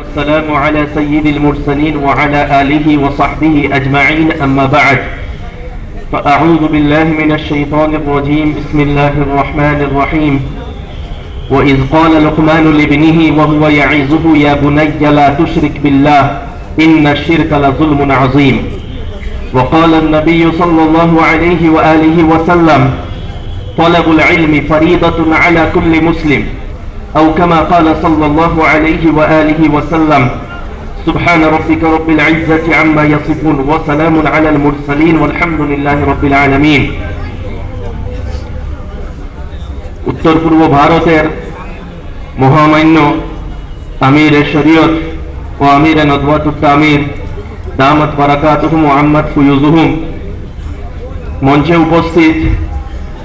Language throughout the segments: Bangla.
والسلام على سيد المرسلين وعلى آله وصحبه أجمعين. أما بعد فأعوذ بالله من الشيطان الرجيم. بسم الله الرحمن الرحيم. وإذ قال لقمان لابنه وهو يعظه يا بني لا تشرك بالله إن الشرك لظلم عظيم. وقال النبي صلى الله عليه وآله وسلم طلب العلم فريضة على كل مسلم. أو كما قال صلى الله عليه وآله وسلم سبحان ربك رب العزة عما يصفون وسلام على المرسلين والحمد لله رب العالمين উত্তর পূর্ব ভারতের মহামান্য আমির শরীয়ত ও আমির নদওয়াতুত আমির দামত বারাকাতুহুম মোহাম্মদ ফুয়ুজুহুম মঞ্চে উপস্থিত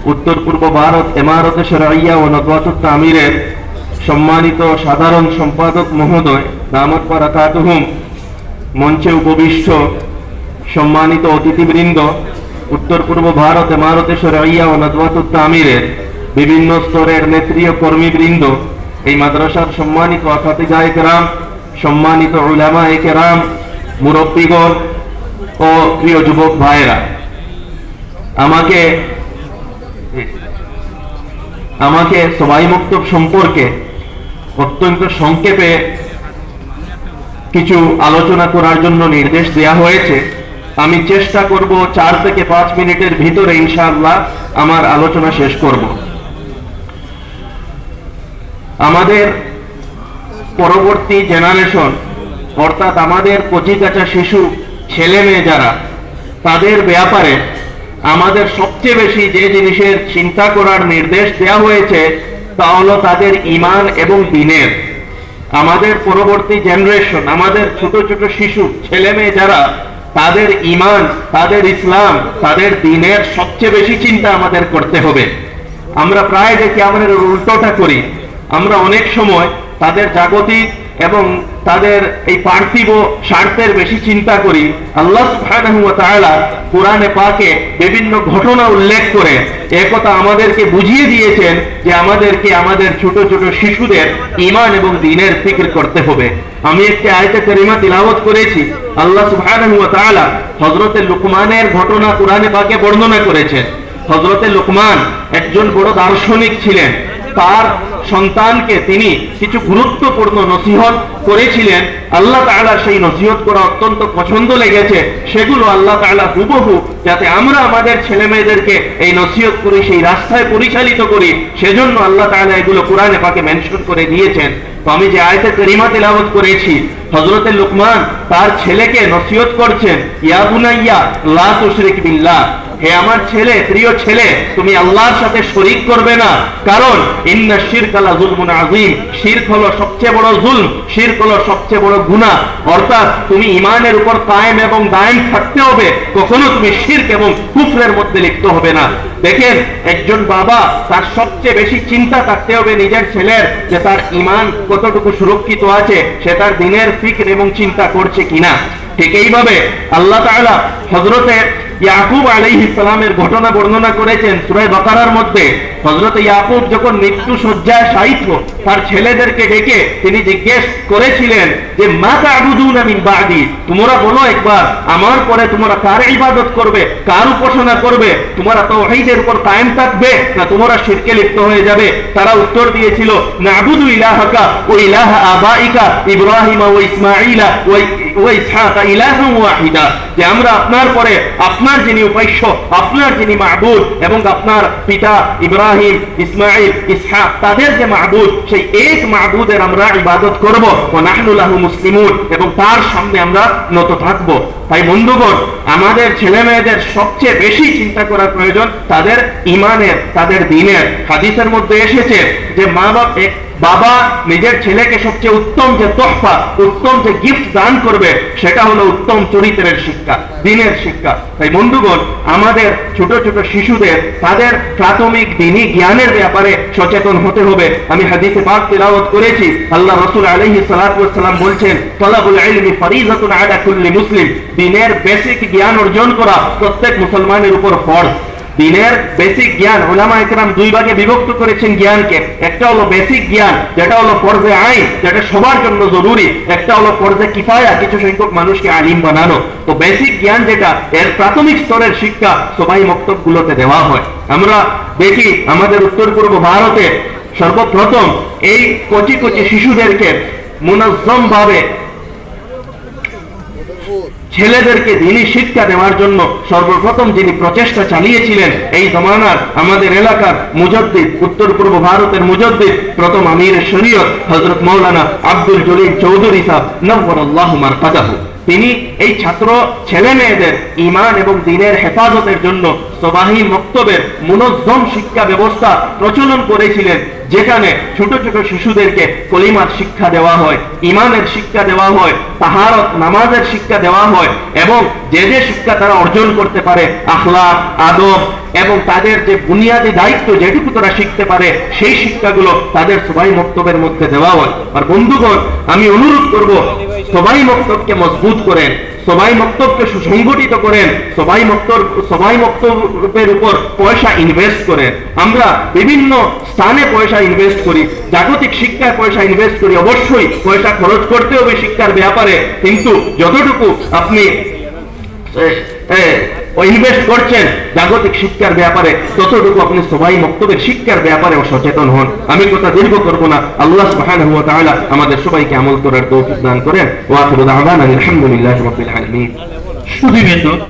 উত্তর পূর্ব ভারত এমারত শরাইয়া ও নদওয়াতুত আমিরের সম্মানিত সাধারণ সম্পাদক মহোদয় দামত বারাকাতুহুম মঞ্চে উপবিষ্ট সম্মানিত অতিথিবৃন্দ উত্তর পূর্ব ভারত এমারতে শরাইয়া ও নদওয়াতুত আমিরের বিভিন্ন স্তরের নেত্রী ও কর্মীবৃন্দ, এই মাদ্রাসার সম্মানিত আসাতিগায় কেরাম সম্মানিত উলামা এ কেরাম মুরব্বীগণ ও প্রিয় যুবক ভাইয়েরা। আমাকে আমাকে সবাই মুক্ত সম্পর্কে অত্যন্ত সংক্ষেপে কিছু আলোচনা করার জন্য নির্দেশ দেয়া হয়েছে। আমি চেষ্টা করব চার থেকে পাঁচ মিনিটের ভিতরে ইনশাআল্লাহ আমার আলোচনা শেষ করব। আমাদের পরবর্তী জেনারেশন, অর্থাৎ আমাদের কচিকাচা শিশু ছেলে মেয়ে যারা, তাদের ব্যাপারে আমাদের সবচেয়ে বেশি যে জিনিসের চিন্তা করার নির্দেশ দেওয়া হয়েছে তা হলো তাদের ইমান এবং দিনের। আমাদের পরবর্তী জেনারেশন আমাদের ছোট ছোট শিশু, ছেলে মেয়ে যারা, তাদের ইমান তাদের ইসলাম, তাদের দিনের সবচেয়ে বেশি চিন্তা আমাদের করতে হবে। আমরা প্রায় দেখি আমরা উল্টোটা করি, আমরা অনেক সময় তাদের জাগতিক এবং তাদের এই পার্থিব স্বার্থের বেশি চিন্তা করি আল্লাহ কোরআনে পাকে বিভিন্ন ঘটনা উল্লেখ করে একথা আমাদেরকে বুঝিয়ে দিয়েছেন যে আমাদেরকে আমাদের ছোট ছোট শিশুদের ঈমান এবং দিনের ফিকর করতে হবে। আমি একটি আয়াতে কারিমা তিলাওয়াত করেছি। আল্লাহ তাআলা হযরতে লুকমানের ঘটনা কোরআনে পাকে বর্ণনা করেছেন। হযরতে লুকমান একজন বড় দার্শনিক ছিলেন। তার সন্তানকে তিনি কিছু গুরুত্বপূর্ণ নসিহত করেছিলেন। আল্লাহ তালা সেই নসিহত করা অত্যন্ত পছন্দ লেগেছে। সেগুলো আল্লাহ তালা হুবহু যাতে আমরা আমাদের ছেলে মেয়েদেরকে এই নসিহত করি, সেই রাস্তায় পরিচালিত করি, সেজন্য আল্লাহ তালা এগুলো কোরআনে পাকে মেনশন করে দিয়েছেন। তো আমি যে আয়তে করিমা তেলাবত করেছি হযরতে লুকমান তার ছেলেকে নসিহত করছেন ইয়াবুনাইয়া লা তুশরিক বিল্লাহ, হে আমার ছেলে, প্রিয় ছেলে, তুমি আল্লাহর সাথে শরিক করবে না। কারণ, ইন্না শিরক লা যুলমুন আযীম, শিরক হলো সবচেয়ে বড় জুলম, শিরক হলো সবচেয়ে বড় গুনাহ। অর্থাৎ, তুমি ঈমানের উপর কায়েম এবং দায়েম থাকতে হবে, কখনো তুমি শিরক এবং কুফরের মধ্যে লিপ্ত হবে না। দেখেন, একজন বাবা তার সবচেয়ে বেশি চিন্তা থাকতে হবে নিজের ছেলের, যে তার ঈমান কতটুকু সুরক্ষিত আছে, সে তার দিনের ফিকর এবং চিন্তা করছে কিনা? ঠিক এইভাবে আল্লাহ তাআলা হযরতের ইয়াকুব আলাইহিস সালামের ঘটনা বর্ণনা করেছেন সূরা বাকারার মধ্যে। হযরত ইয়াকুব যখন মৃত্যু শয্যায় শায়িত, তার ছেলেদেরকে ডেকে তিনি জিজ্ঞেস করেছিলেন যে, মা তা'বুদুনা মিন বাদি? তোমরা বলো একবার, আমার পরে তোমরা কার ইবাদত করবে, কার উপাসনা করবে, তোমরা তাওহীদের উপর কায়েম থাকবে, না তোমরা শিরকে লিপ্ত হয়ে যাবে? তারা উত্তর দিয়েছিল, না'বুদু ইলাহাকা ওয়া ইলাহা আবাইকা ইব্রাহিম ওয়া ইসমাঈলা ওয়া ইসহাক ইলাহান ওয়াহিদা। যে আমরা আপনার পরে আপনার যিনি উপাস্য আপনার যিনি মাহবুদ এবং আপনার পিতা ইব্রাহিম ইসমাইল ইসহাক, তাদের যে মাহবুদ, সেই এক মাহবুদের আমরা ইবাদত করব। ও নাহনু লাহু মুসলিমুন এবং তার সামনে আমরা নত থাকব। তাই বন্ধুগণ, আমাদের ছেলে মেয়েদের সবচেয়ে বেশি চিন্তা করার প্রয়োজন তাদের ইমানের, তাদের দিনের। হাদিসের মধ্যে এসেছে যে মা বাপ এক বাবা নিজের ছেলেকে সবচেয়ে উত্তম যে তোহফা, উত্তম যে গিফট দান করবে, সেটা হলো উত্তম চরিত্রের শিক্ষা, দিনের শিক্ষা। তাই বন্ধুগণ, আমাদের ছোট ছোট শিশুদের, তাদের প্রাথমিক দিনী জ্ঞানের ব্যাপারে সচেতন হতে হবে। আমি হাদিসে পাক তেলাওয়াত করেছি, আল্লাহ রসুল ওয়াস সালাম বলছেন মুসলিম। দিনের বেসিক জ্ঞান অর্জন করা প্রত্যেক মুসলমানের উপর ফরজ। দিনের বেসিক জ্ঞান ওলামা একরাম দুই ভাগে বিভক্ত করেছেন জ্ঞানকে। একটা হলো বেসিক জ্ঞান, যেটা হলো পর্বে আইন, যেটা সবার জন্য জরুরি। একটা হলো পর্বে কিফায়া, কিছু সংখ্যক মানুষকে আলিম বানানো। তো বেসিক জ্ঞান যেটা, এর প্রাথমিক স্তরের শিক্ষা সবাই মক্তব গুলোতে দেওয়া হয়। আমরা দেখি আমাদের উত্তর পূর্ব ভারতে সর্বপ্রথম এই কচি কচি শিশুদেরকে মুনজ্জম ভাবে ছেলেদেরকে দিনই শিক্ষা দেওয়ার জন্য সর্বপ্রথম যিনি প্রচেষ্টা চালিয়েছিলেন এই জমানার আমাদের এলাকার মুজদ্দিদ, উত্তর পূর্ব ভারতের মুজদ্দিদ, প্রথম আমির শরীয়ত হজরত মৌলানা আব্দুল জলিল চৌধুরী সাহ নব্বরুল্লাহ মারকাদাহু তিনি এই ছাত্র ছেলে মেয়েদের ইমান এবং দিনের হেফাজতের জন্য সবাহি মক্তবের মুনজ্জম শিক্ষা ব্যবস্থা প্রচলন করেছিলেন। যেখানে ছোট ছোট শিশুদেরকে কলিমার শিক্ষা দেওয়া হয় ইমানের শিক্ষা দেওয়া হয়, তাহারত নামাজের শিক্ষা দেওয়া হয় এবং যে যে শিক্ষা তারা অর্জন করতে পারে আখলা আদব এবং তাদের যে বুনিয়াদী দায়িত্ব যেটুকু তারা শিখতে পারে, সেই শিক্ষাগুলো তাদের সবাই মক্তবের মধ্যে দেওয়া হয়। আর বন্ধুগণ, আমি অনুরোধ করব, সবাই মক্তবকে মজবুত করেন। সবাই মক্তবকে সুসংগঠিত করেন, সবাই মক্তব, সবাই মক্তবের উপর পয়সা ইনভেস্ট করে আমরা বিভিন্ন স্থানে পয়সা ইনভেস্ট করি, জাগতিক শিক্ষায় পয়সা ইনভেস্ট করি, অবশ্যই পয়সা খরচ করতে হবে শিক্ষার ব্যাপারে, কিন্তু যতটুকু আপনি ইনভেস্ট করছেন জাগতিক শিক্ষার ব্যাপারে, ততটুকু আপনি সবাই বক্তব্যের শিক্ষার ব্যাপারে সচেতন হন। আমি কথা দীর্ঘ করব না। আল্লাহ সুবহানাহু ওয়া তাআলা আমাদের সবাইকে আমল করার তৌফিক দান করেন। ও আখিরু দাওয়ানা আলহামদুলিল্লাহি রাব্বিল